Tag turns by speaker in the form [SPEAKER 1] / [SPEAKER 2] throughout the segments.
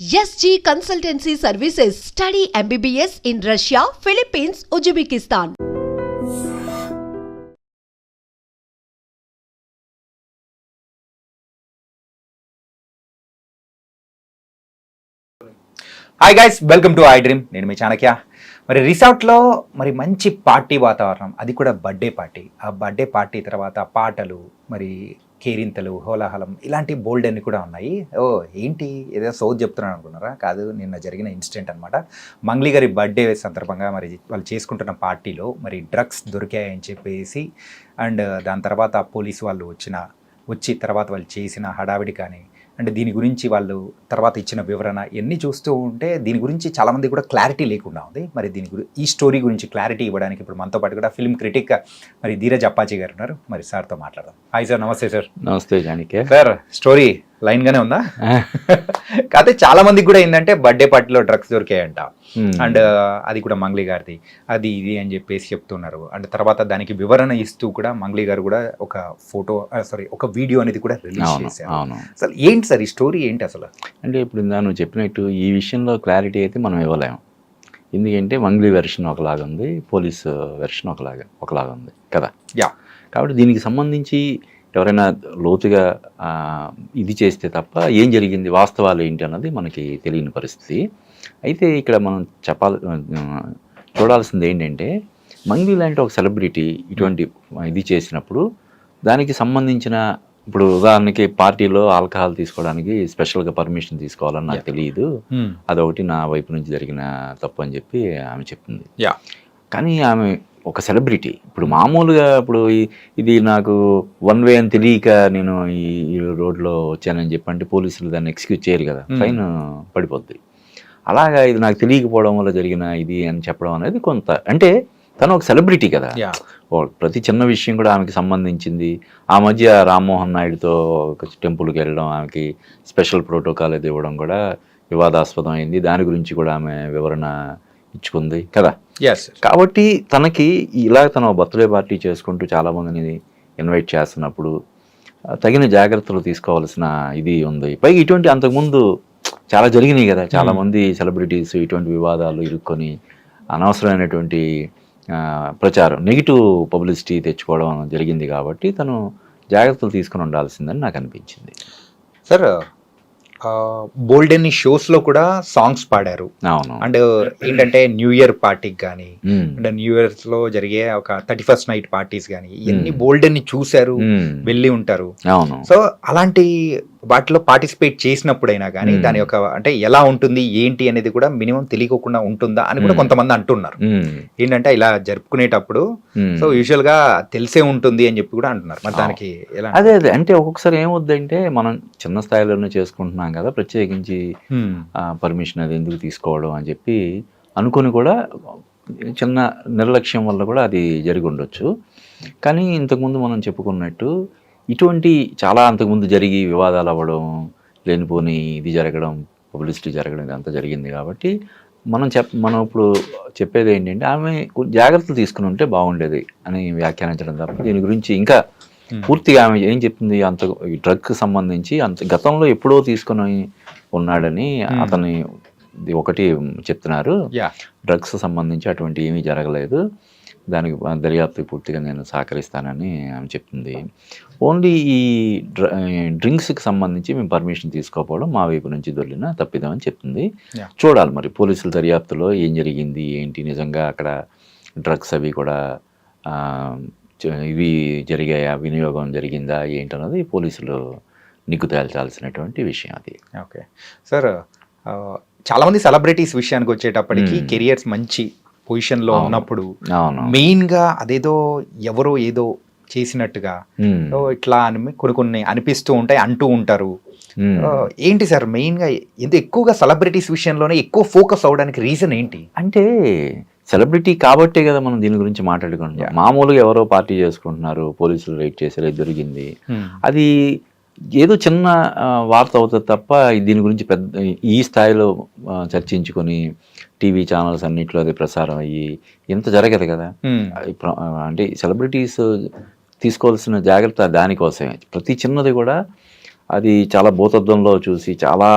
[SPEAKER 1] SG consultancy services study MBBS in Russia Philippines Uzbekistan.
[SPEAKER 2] Hi guys welcome to iDream నేను మీ చాణక్య. మరి రిసార్ట్లో మరి మంచి పార్టీ వాతావరణం అది కూడా బర్త్డే పార్టీ. ఆ బర్త్డే పార్టీ తర్వాత పాటలు మరి కేరింతలు హోలాహలం ఇలాంటి బోల్డ్ అన్ని కూడా ఉన్నాయి. ఓ ఏంటి? ఏదో సౌత్ చెప్తున్నాను అనుకున్నారా? కాదు నిన్న జరిగిన ఇన్సిడెంట్ అనమాట మంగ్లీ గారి బర్త్డే సందర్భంగా మరి వాళ్ళు చేసుకుంటున్న పార్టీలో మరి డ్రగ్స్ దొరికాయని చెప్పేసి అండ్ దాని తర్వాత పోలీసు వాళ్ళు వచ్చిన వచ్చి తర్వాత వాళ్ళు చేసిన హడావిడి కానీ అంటే దీని గురించి వాళ్ళు తర్వాత ఇచ్చిన వివరణ ఇవన్నీ చూస్తూ ఉంటే దీని గురించి చాలామంది కూడా క్లారిటీ లేకుండా ఉంది. మరి దీని గురించి ఈ స్టోరీ గురించి క్లారిటీ ఇవ్వడానికి ఇప్పుడు మనతో పాటు కూడా ఫిల్మ్ క్రిటిక్ మరి ధీరజ్ అప్పాజీ గారు ఉన్నారు. మరి సార్తో మాట్లాడదాం. Hi sir namaste sir.
[SPEAKER 3] Namaste జానికే.
[SPEAKER 2] Sir story లైన్గానే ఉందా? కాకపోతే చాలా మందికి కూడా ఏంటంటే బర్త్డే పార్టీలో డ్రగ్స్ దొరికాయంట. అండ్ అది కూడా మంగ్లీ గారిది. అది ఇది అని చెప్పేసి చెప్తున్నారు. అండ్ తర్వాత దానికి వివరణ ఇస్తూ కూడా మంగ్లీ గారు కూడా ఒక ఫోటో సారీ ఒక వీడియో అనేది కూడా రిలీజ్
[SPEAKER 3] అవును
[SPEAKER 2] చేశారు. అసలు ఏంటి సార్ ఈ స్టోరీ ఏంటి అసలు?
[SPEAKER 3] అంటే ఇప్పుడు నువ్వు చెప్పినట్టు ఈ విషయంలో క్లారిటీ అయితే మనం ఇవ్వలేము ఎందుకంటే మంగ్లీ వెర్షన్ ఒకలాగా ఉంది పోలీస్ వెర్షన్ ఒకలాగా ఒకలాగా ఉంది కదా?
[SPEAKER 2] యా.
[SPEAKER 3] కాబట్టి దీనికి సంబంధించి ఎవరైనా లోతుగా ఇది చేస్తే తప్ప ఏం జరిగింది వాస్తవాలు ఏంటి అన్నది మనకి తెలియని పరిస్థితి. అయితే ఇక్కడ మనం చెప్పాలి చూడాల్సింది ఏంటంటే మంగ్లీ లాంటి ఒక సెలబ్రిటీ ఇటువంటి ఇది చేసినప్పుడు దానికి సంబంధించిన ఇప్పుడు ఉదాహరణకి పార్టీలో ఆల్కహాల్ తీసుకోవడానికి స్పెషల్గా పర్మిషన్ తీసుకోవాలని నాకు తెలియదు. అదొకటి నా వైపు నుంచి జరిగిన తప్పు అని చెప్పి ఆమె చెప్తుంది
[SPEAKER 2] యా.
[SPEAKER 3] కానీ ఆమె ఒక సెలబ్రిటీ. ఇప్పుడు మామూలుగా ఇప్పుడు ఇది నాకు వన్ వే అని తెలియక నేను ఈ రోడ్లో వచ్చానని చెప్పంటే పోలీసులు దాన్ని ఎక్స్క్యూజ్ చేయరు కదా. ఫైన్ పడిపోద్ది. అలాగా ఇది నాకు తెలియకపోవడం వల్ల జరిగిన ఇది అని చెప్పడం అనేది కొంత అంటే తను ఒక సెలబ్రిటీ కదా. ప్రతి చిన్న విషయం కూడా ఆమెకి సంబంధించింది. ఆ మధ్య రామ్మోహన్ నాయుడుతో ఒక టెంపుల్కి వెళ్ళడం ఆమెకి స్పెషల్ ప్రోటోకాల్ అది ఇవ్వడం కూడా వివాదాస్పదం అయింది దాని గురించి కూడా ఆమె వివరణ ఇచ్చుకుంది కదా?
[SPEAKER 2] ఎస్
[SPEAKER 3] కాబట్టి తనకి ఇలా తన బర్త్డే పార్టీ చేసుకుంటూ చాలామందిని ఇన్వైట్ చేస్తున్నప్పుడు తగిన జాగ్రత్తలు తీసుకోవాల్సిన ఇది ఉంది. పైగా ఇటువంటి అంతకుముందు చాలా జరిగినాయి కదా. చాలా మంది సెలబ్రిటీస్ ఇటువంటి వివాదాలు ఇరుక్కొని అనవసరమైనటువంటి ప్రచారం నెగిటివ్ పబ్లిసిటీ తెచ్చుకోవడం జరిగింది కాబట్టి తను జాగ్రత్తలు తీసుకుని ఉండాల్సిందని నాకు అనిపించింది.
[SPEAKER 2] సార్ బోల్డెన్ షోస్లో కూడా సాంగ్స్ పాడారు.
[SPEAKER 3] అవును.
[SPEAKER 2] అండ్ ఏంటంటే న్యూ ఇయర్ పార్టీకి కానీ. అండ్ న్యూ ఇయర్స్లో జరిగే ఒక థర్టీ ఫస్ట్ నైట్ పార్టీస్ కానీ ఇవన్నీ బోల్డెన్ని చూశారు
[SPEAKER 3] ఉమ్.
[SPEAKER 2] వెళ్ళి ఉంటారు.
[SPEAKER 3] అవును.
[SPEAKER 2] సో అలాంటి వాటిలో పార్టిసిపేట్ చేసినప్పుడైనా కానీ. దాని యొక్క అంటే ఎలా ఉంటుంది ఏంటి అనేది కూడా మినిమం తెలియకుండా ఉంటుందా అని కూడా. కొంతమంది అంటున్నారు. ఏంటంటే ఇలా జరుపుకునేటప్పుడు. సో యూజువల్గా తెలిసే ఉంటుంది అని చెప్పి కూడా అంటున్నారు మరి దానికి ఎలా
[SPEAKER 3] అదే అదే అంటే ఒక్కొక్కసారి ఏమవుద్దంటే మనం చిన్న స్థాయిలోనే చేసుకుంటున్నాం కదా ప్రత్యేకించి. పర్మిషన్ అది ఎందుకు తీసుకోవడం అని చెప్పి అనుకుని కూడా చిన్న నిర్లక్ష్యం వల్ల కూడా అది జరిగి ఉండొచ్చు కానీ ఇంతకుముందు మనం చెప్పుకున్నట్టు ఇటువంటి చాలా అంతకుముందు జరిగి వివాదాలు అవ్వడం లేనిపోని ఇది జరగడం పబ్లిసిటీ జరగడం ఇదంతా జరిగింది కాబట్టి మనం చెప్ మనం ఇప్పుడు చెప్పేది ఏంటంటే ఆమె జాగ్రత్తలు తీసుకుని ఉంటే బాగుండేది అని వ్యాఖ్యానించడం తప్ప దీని గురించి ఇంకా. పూర్తిగా ఆమె ఏం చెప్తుంది అంత ఈ డ్రగ్ సంబంధించి అంత గతంలో ఎప్పుడో తీసుకుని ఉన్నాడని. అతని ఒకటి చెప్తున్నారు డ్రగ్స్ సంబంధించి అటువంటి ఏమీ జరగలేదు దానికి దర్యాప్తు పూర్తిగా నేను సహకరిస్తానని ఆమె చెప్తుంది ఓన్లీ ఈ డ్ర డ్రింక్స్కి సంబంధించి మేము పర్మిషన్ తీసుకోకపోవడం మా వైపు నుంచి దొరికిన తప్పిదమని చెప్తుంది. చూడాలి మరి పోలీసుల దర్యాప్తులో ఏం జరిగింది ఏంటి? నిజంగా అక్కడ డ్రగ్స్ అవి కూడా ఇవి జరిగాయా? వినియోగం జరిగిందా? ఏంటన్నది పోలీసులు నిగ్గు తేల్చాల్సినటువంటి విషయం అది.
[SPEAKER 2] ఓకే. సార్ ఆ, చాలా మంది సెలబ్రిటీస్ విషయానికి వచ్చేటప్పటికి. కెరియర్స్ మంచి పొజిషన్లో
[SPEAKER 3] అవును.
[SPEAKER 2] ఉన్నప్పుడు
[SPEAKER 3] అవును.
[SPEAKER 2] మెయిన్గా అదేదో ఎవరో ఏదో చేసినట్టుగా. ఇట్లా అని కొన్ని కొన్ని అనిపిస్తూ ఉంటాయి అంటూ ఉంటారు. ఏంటి సార్ మెయిన్గా ఎంత ఎక్కువగా సెలబ్రిటీస్ విషయంలోనే ఎక్కువ ఫోకస్ అవడానికి రీజన్ ఏంటి?
[SPEAKER 3] అంటే సెలబ్రిటీ కాబట్టే కదా మనం దీని గురించి మాట్లాడుకుంటున్నాం. మామూలుగా ఎవరో పార్టీ చేసుకుంటున్నారు పోలీసులు రైట్ చేశారు దొరికింది అది ఏదో చిన్న వార్త అవుతుంది తప్ప దీని గురించి పెద్ద ఈ స్థాయిలో చర్చించుకొని టీవీ ఛానల్స్ అన్నింటిలో అది ప్రసారం అయ్యి ఇంత జరగదు కదా. అంటే సెలబ్రిటీస్ తీసుకోవాల్సిన జాగ్రత్త దానికోసమే ప్రతి చిన్నది కూడా అది చాలా భూతద్దంలో చూసి చాలా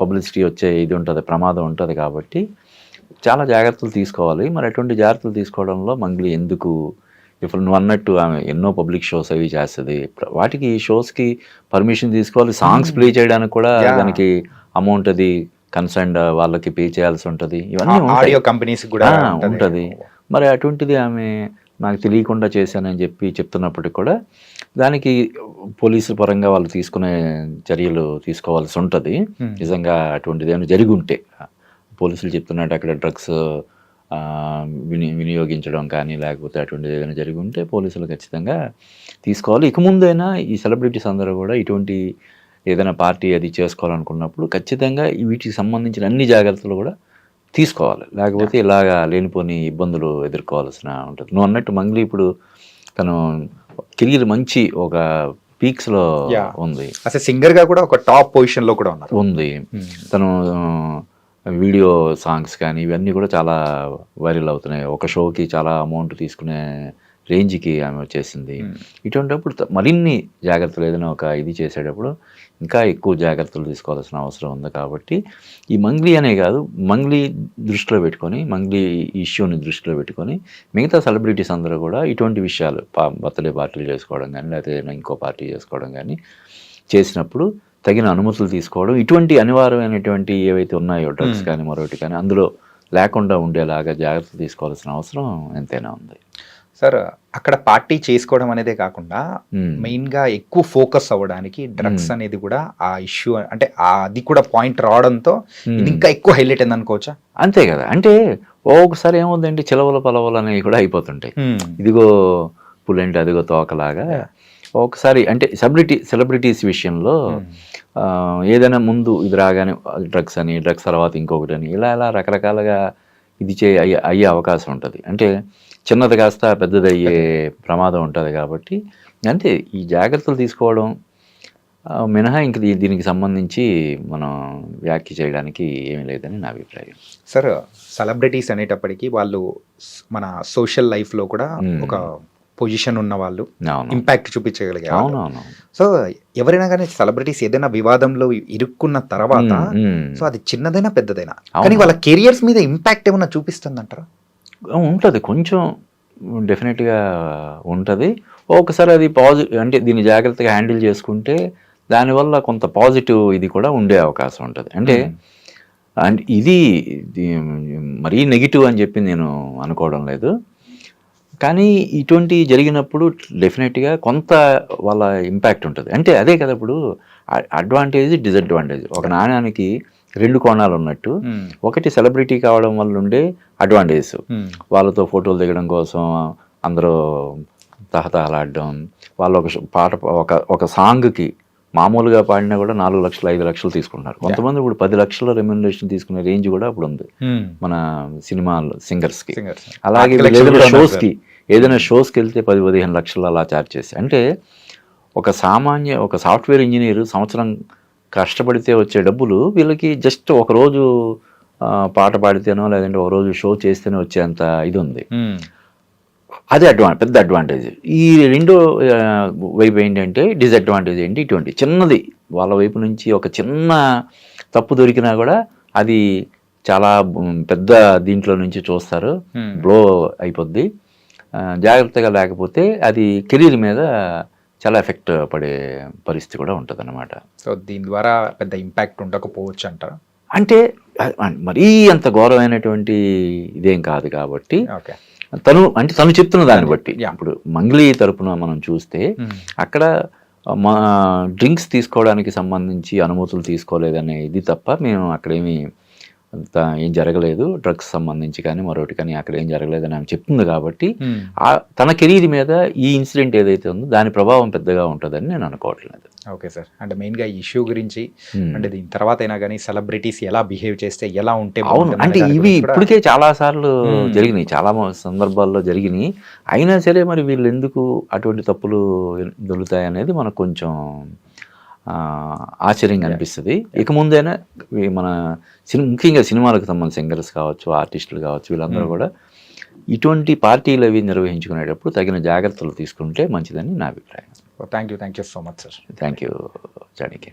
[SPEAKER 3] పబ్లిసిటీ వచ్చే ఇది ఉంటుంది ప్రమాదం ఉంటుంది కాబట్టి చాలా జాగ్రత్తలు తీసుకోవాలి. మరి అటువంటి జాగ్రత్తలు తీసుకోవడంలో మంగ్లీ ఎందుకు? ఇప్పుడు నువ్వు అన్నట్టు ఆమె ఎన్నో పబ్లిక్ షోస్ అవి చేస్తుంది. వాటికి షోస్కి పర్మిషన్ తీసుకోవాలి. సాంగ్స్ ప్లే చేయడానికి కూడా. దానికి అమౌంట్ అది కన్సర్న్ వాళ్ళకి పే చేయాల్సి ఉంటుంది. ఇవన్నీ.
[SPEAKER 2] ఆడియో కంపెనీస్ కూడా. ఉంటది.
[SPEAKER 3] మరి అటువంటిది ఆమె నాకు తెలియకుండా చేశానని చెప్పి చెప్తున్నప్పటికీ కూడా దానికి పోలీసు పరంగా వాళ్ళు తీసుకునే చర్యలు తీసుకోవాల్సి ఉంటుంది. నిజంగా అటువంటిది ఏమైనా జరిగి ఉంటే పోలీసులు చెప్తున్నట్టు అక్కడ డ్రగ్స్ విని వినియోగించడం కానీ లేకపోతే అటువంటిది ఏదైనా జరిగి ఉంటే పోలీసులు ఖచ్చితంగా తీసుకోవాలి ఇక ముందైనా ఈ సెలబ్రిటీస్ అందరూ కూడా ఇటువంటి ఏదైనా పార్టీ అది చేసుకోవాలనుకున్నప్పుడు ఖచ్చితంగా వీటికి సంబంధించిన అన్ని జాగ్రత్తలు కూడా తీసుకోవాలి. లేకపోతే ఇలాగా లేనిపోని ఇబ్బందులు ఎదుర్కోవాల్సిన ఉంటుంది. నువ్వు అన్నట్టు మంగ్లీ ఇప్పుడు తను కెరీర్ మంచి ఒక
[SPEAKER 2] పీక్స్లో.
[SPEAKER 3] ఉంది.
[SPEAKER 2] అసలు సింగర్గా కూడా ఒక టాప్ పొజిషన్లో కూడా ఉన్నారు.
[SPEAKER 3] ఉంది.
[SPEAKER 2] Hmm.
[SPEAKER 3] తను వీడియో సాంగ్స్ కానీ ఇవన్నీ కూడా చాలా వైరల్ అవుతున్నాయి. ఒక షోకి చాలా అమౌంట్ తీసుకునే రేంజ్కి ఆమె వచ్చేసింది. ఇటువంటిప్పుడు మరిన్ని జాగ్రత్తలు ఏదైనా ఒక ఇది చేసేటప్పుడు ఇంకా ఎక్కువ జాగ్రత్తలు తీసుకోవాల్సిన అవసరం ఉంది కాబట్టి ఈ మంగ్లీ అనే కాదు మంగ్లీ దృష్టిలో పెట్టుకొని మంగ్లీ ఇష్యూని దృష్టిలో పెట్టుకొని మిగతా సెలబ్రిటీస్ అందరూ కూడా ఇటువంటి విషయాలు పా బర్త్డే పార్టీలు చేసుకోవడం కానీ లేకపోతే ఏదైనా ఇంకో పార్టీ చేసుకోవడం కానీ చేసినప్పుడు తగిన అనుమతులు తీసుకోవడం ఇటువంటి అనివార్యమైనటువంటి ఏవైతే ఉన్నాయో డ్రగ్స్. కానీ మరొకటి కానీ అందులో లేకుండా ఉండేలాగా జాగ్రత్తలు తీసుకోవాల్సిన అవసరం ఎంతైనా ఉంది
[SPEAKER 2] సార్ అక్కడ పార్టీ చేసుకోవడం అనేదే కాకుండా. మెయిన్గా ఎక్కువ ఫోకస్ అవ్వడానికి డ్రగ్స్. అనేది కూడా ఆ ఇష్యూ అంటే ఆ అది కూడా పాయింట్ రావడంతో. ఇది ఇంకా ఎక్కువ హైలైట్ అయింది అనుకోవచ్చా
[SPEAKER 3] అంతే కదా. అంటే ఒక్కొక్కసారి ఏముందంటే చిలవల పలవలు అనేవి కూడా అయిపోతుంటాయి. ఇదిగో పులంటే అదిగో తోకలాగా ఒకసారి అంటే సెలబ్రిటీ సెలబ్రిటీస్ విషయంలో ఏదైనా ముందు ఇది రాగానే డ్రగ్స్ అని డ్రగ్స్ తర్వాత ఇంకొకటి అని ఇలా ఇలా రకరకాలుగా ఇది చే అయ్యే అవకాశం ఉంటుంది. అంటే చిన్నది కాస్త పెద్దది అయ్యే ప్రమాదం ఉంటుంది కాబట్టి అంతే ఈ జాగ్రత్తలు తీసుకోవడం మినహా ఇంక దీనికి సంబంధించి మనం వ్యాఖ్య చేయడానికి ఏమీ లేదని నా అభిప్రాయం
[SPEAKER 2] సార్ సెలబ్రిటీస్ అనేటప్పటికీ వాళ్ళు మన సోషల్ లైఫ్లో కూడా. ఒక పొజిషన్ ఉన్న వాళ్ళు ఇంపాక్ట్ చూపించగలిగే వాళ్ళు.
[SPEAKER 3] అవునవును
[SPEAKER 2] సో ఎవరైనా కానీ సెలబ్రిటీస్ ఏదైనా వివాదంలో ఇరుక్కున్న తర్వాత. సో అది చిన్నదైనా పెద్దదైనా. కానీ వాళ్ళ కెరియర్స్ మీద ఇంపాక్ట్ ఏమైనా చూపిస్తుందంటారా
[SPEAKER 3] ఉంటుంది. కొంచెం డెఫినెట్గా ఉంటుంది. ఒకసారి అది పాజిటివ్ అంటే దీన్ని జాగ్రత్తగా హ్యాండిల్ చేసుకుంటే దానివల్ల కొంత పాజిటివ్ ఇది కూడా ఉండే అవకాశం ఉంటుంది. అంటే అండ్ ఇది మరీ నెగిటివ్ అని చెప్పి నేను అనుకోవడం లేదు. కానీ ఇటువంటి జరిగినప్పుడు డెఫినెట్గా కొంత వాళ్ళ ఇంపాక్ట్ ఉంటుంది. అంటే అదే కదా ఇప్పుడు అడ్వాంటేజ్ డిసడ్వాంటేజ్. ఒక నాణ్యానికి రెండు కోణాలు ఉన్నట్టు. ఒకటి సెలబ్రిటీ కావడం వల్ల ఉండే అడ్వాంటేజ్
[SPEAKER 2] Hmm.
[SPEAKER 3] వాళ్ళతో ఫోటోలు దిగడం కోసం అందరూ తహతహలాడడం వాళ్ళు ఒక పాట ఒక ఒక సాంగ్కి మామూలుగా పాడినా కూడా నాలుగు లక్షలు ఐదు లక్షలు తీసుకుంటున్నారు కొంతమంది ఇప్పుడు పది లక్షల రెమ్యునరేషన్ తీసుకునే రేంజ్ కూడా ఇప్పుడు ఉంది. మన సినిమా సింగర్స్కి. అలాగే ఏదైనా షోస్కి ఏదైనా షోస్కి వెళ్తే పది పదిహేను లక్షలు అలా ఛార్జ్ చేసి అంటే ఒక సామాన్య ఒక సాఫ్ట్వేర్ ఇంజనీర్ సంవత్సరం కష్టపడితే వచ్చే డబ్బులు వీళ్ళకి జస్ట్ ఒక రోజు పాట పాడితేనో లేదంటే ఒక రోజు షో చేస్తేనే వచ్చేంత ఇది ఉంది. అదే అడ్వాన్ పెద్ద అడ్వాంటేజ్. ఈ రెండో వైపు ఏంటంటే డిసడ్వాంటేజ్ ఏంటి? ఇటువంటి చిన్నది. వాళ్ళ వైపు నుంచి ఒక చిన్న తప్పు దొరికినా కూడా అది చాలా పెద్ద దీంట్లో నుంచి చూస్తారు. బ్లో అయిపోద్ది. జాగ్రత్తగా లేకపోతే అది కెరీర్ మీద చాలా ఎఫెక్ట్ పడే పరిస్థితి కూడా ఉంటుంది
[SPEAKER 2] సో దీని ద్వారా పెద్ద ఇంపాక్ట్ ఉండకపోవచ్చు అంటారా?
[SPEAKER 3] అంటే మరీ అంత ఘోరమైనటువంటి ఇదేం కాదు కాబట్టి తను అంటే తను చెప్తున్న దాన్ని బట్టి. ఇప్పుడు మంగ్లీ తరపున మనం చూస్తే అక్కడ మా డ్రింక్స్ తీసుకోవడానికి సంబంధించి అనుమతులు తీసుకోలేదనే ఇది తప్ప మేము అక్కడేమి అంత ఏం జరగలేదు. డ్రగ్స్ సంబంధించి కానీ మరొకటి కానీ అక్కడ ఏం జరగలేదని ఆమె చెప్తుంది కాబట్టి ఆ తన కెరీర్ మీద ఈ ఇన్సిడెంట్ ఏదైతే ఉందో దాని ప్రభావం పెద్దగా ఉంటుందని నేను అనుకోవట్లేదు.
[SPEAKER 2] Okay sir. అంటే మెయిన్గా ఇష్యూ గురించి. అంటే దీని తర్వాత అయినా కానీ సెలబ్రిటీస్ ఎలా బిహేవ్ చేస్తే ఎలా ఉంటే
[SPEAKER 3] అవును. అంటే
[SPEAKER 2] అనే
[SPEAKER 3] ఇవి ఇప్పటికే చాలా సార్లు
[SPEAKER 2] Hmm.
[SPEAKER 3] జరిగినాయి. చాలా సందర్భాల్లో జరిగినాయి. అయినా సరే మరి వీళ్ళు ఎందుకు అటువంటి తప్పులు దొరుకుతాయి అనేది మనకు కొంచెం ఆశ్చర్యంగా అనిపిస్తుంది. ఇక ముందైనా మన సినిమా ముఖ్యంగా సినిమాలకు సంబంధించిన సింగర్స్ కావచ్చు ఆర్టిస్టులు కావచ్చు వీళ్ళందరూ
[SPEAKER 2] Hmm.
[SPEAKER 3] కూడా ఇటువంటి పార్టీలు అవి నిర్వహించుకునేటప్పుడు తగిన జాగ్రత్తలు తీసుకుంటే మంచిదని నా అభిప్రాయం.
[SPEAKER 2] Thank you thank you so much sir
[SPEAKER 3] thank you Chanakya